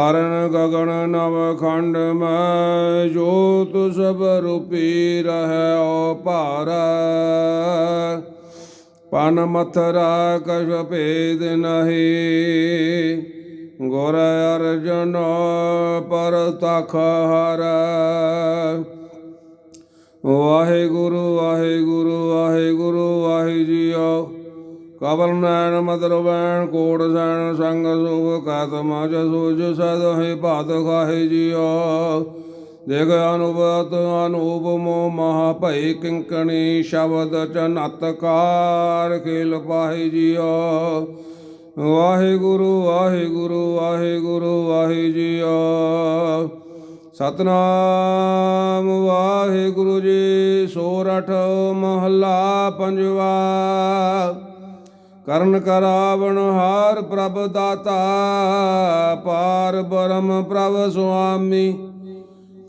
ਕਾਰਨ ਗਗਨ ਨਵ ਖੰਡ ਮੈਂ ਜੋਤ ਸਭ ਰੂਪੀ ਰਹਿ ਓ ਭਾਰ। ਪਨ ਮਥਰਾ ਕਛ ਭੇਦ ਨਹੀਂ, ਗੁਰ ਅਰਜਨ ਪਰ ਤਖ ਹਰ। ਵਾਹਿਗੁਰੂ ਵਾਹਿਗੁਰੂ ਵਾਹਿਗੁਰੂ, ਵਾਹਿ ਜੀਓ। ਕਬਲ ਨੈਣ ਮਦਰ ਵੈਣ ਕੋੜ ਸੈਣ ਸੰਗ ਸੁਖ ਕਤ ਮਜ ਸੂਜ ਸਦ ਹੈ ਭਾਤ ਖਾਹੇ ਜੀਓ। ਦੇਖ ਅਨੁਭਤ ਅਨੂਪ ਮੋ ਮਹਾ ਭਈ ਕਿੰਕਣੀ, ਸ਼ਬਦ ਚਨਤਕਾਰ ਖੇਲ ਪਾਹੇ ਜੀਓ। ਵਾਹਿਗੁਰੂ ਵਾਹਿਗੁਰੂ ਵਾਹਿਗੁਰੂ, ਵਾਹਿ ਜੀਓ। ਸਤਨਾਮ, ਵਾਹਿਗੁਰੂ ਜੀ, ਸੋਰਠ ਮਹੱਲਾ ਪੰਜਵਾ। ਕਰਨ ਕਰਾਵਣ ਹਾਰ ਪ੍ਰਭ ਦਾਤਾ, ਪਾਰ ਬ੍ਰਹਮ ਪ੍ਰਭ ਸੁਆਮੀ।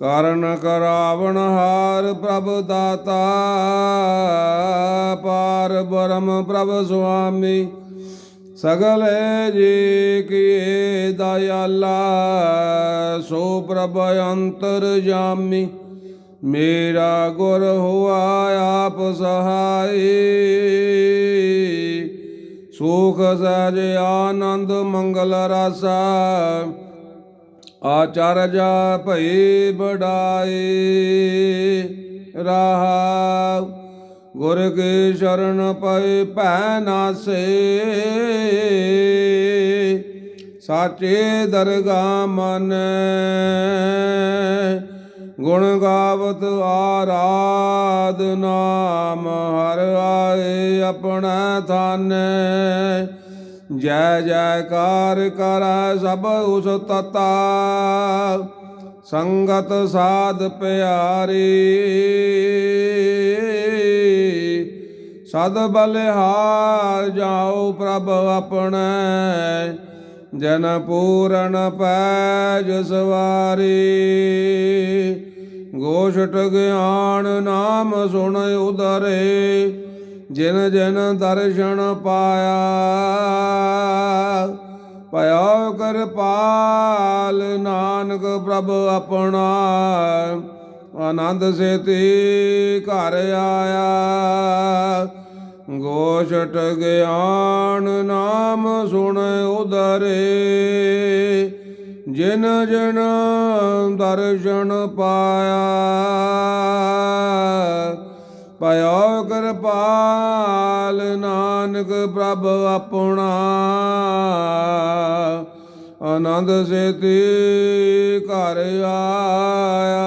ਕਰਨ ਕਰਾਵਣ ਹਾਰ ਪ੍ਰਭ ਦਾਤਾ, ਪਾਰ ਬ੍ਰਹਮ ਪ੍ਰਭ ਸੁਆਮੀ। ਸਗਲੇ ਜੀ ਕੀ ਦਇਆਲਾ, ਸੋ ਪ੍ਰਭ ਅੰਤਰ ਜਾਮੀ। ਮੇਰਾ ਗੁਰ ਹੋਆ ਆਪ ਸਹਾਈ। ਸੁਖ ਸਹਿਜ ਆਨੰਦ ਮੰਗਲ ਰਸਾ। ਆਚਰਜ ਭਈ ਬੜਾਈ ਰਹਾ। ਗੁਰ ਕੀ ਸ਼ਰਨ ਪਈ ਭੈ ਨਾਸੇ ਸਾਚੇ ਦਰਗਾ ਮਨ ਗੁਣ ਗਾਵਤ ਆਰਾਧ ਨਾਮ ਹਰ ਆਏ ਆਪਣਾ ਥਾਨ। ਜੈ ਜੈਕਾਰ ਕਰੈ ਸਭ ਉਸ ਤਤਾ। ਸੰਗਤ ਸਾਧ ਪਿਆਰੀ। ਸਦ ਬਲਿਹਾਰ ਜਾਓ ਪ੍ਰਭ ਆਪਣੇ। ਜਨ ਪੂਰਨ ਪੈਜ ਸਵਾਰੀ। ਗੋਸ਼ਟ ਗਿਆਨ ਨਾਮ ਸੁਣ ਉਦਰੇ ਜਿਨ ਜਿਨ ਦਰਸ਼ਨ ਪਾਇਆ। ਭਇਓ ਕਿਰਪਾਲ ਨਾਨਕ ਪ੍ਰਭ ਆਪਣਾ, ਆਨੰਦ ਸੇਤੀ ਘਰ ਆਇਆ। ਗੋਸ਼ਟ ਗਿਆਨ ਨਾਮ ਸੁਣ ਉਦਰੇ ਜਿਨ ਜਿਨ ਦਰਸ਼ਨ ਪਾਇਆ ਭਇਓ ਕਿਰਪਾਲ ਨਾਨਕ ਪ੍ਰਭ ਆਪਣਾ। ਆਨੰਦ ਸੇਤੀ ਘਰ ਆਇਆ।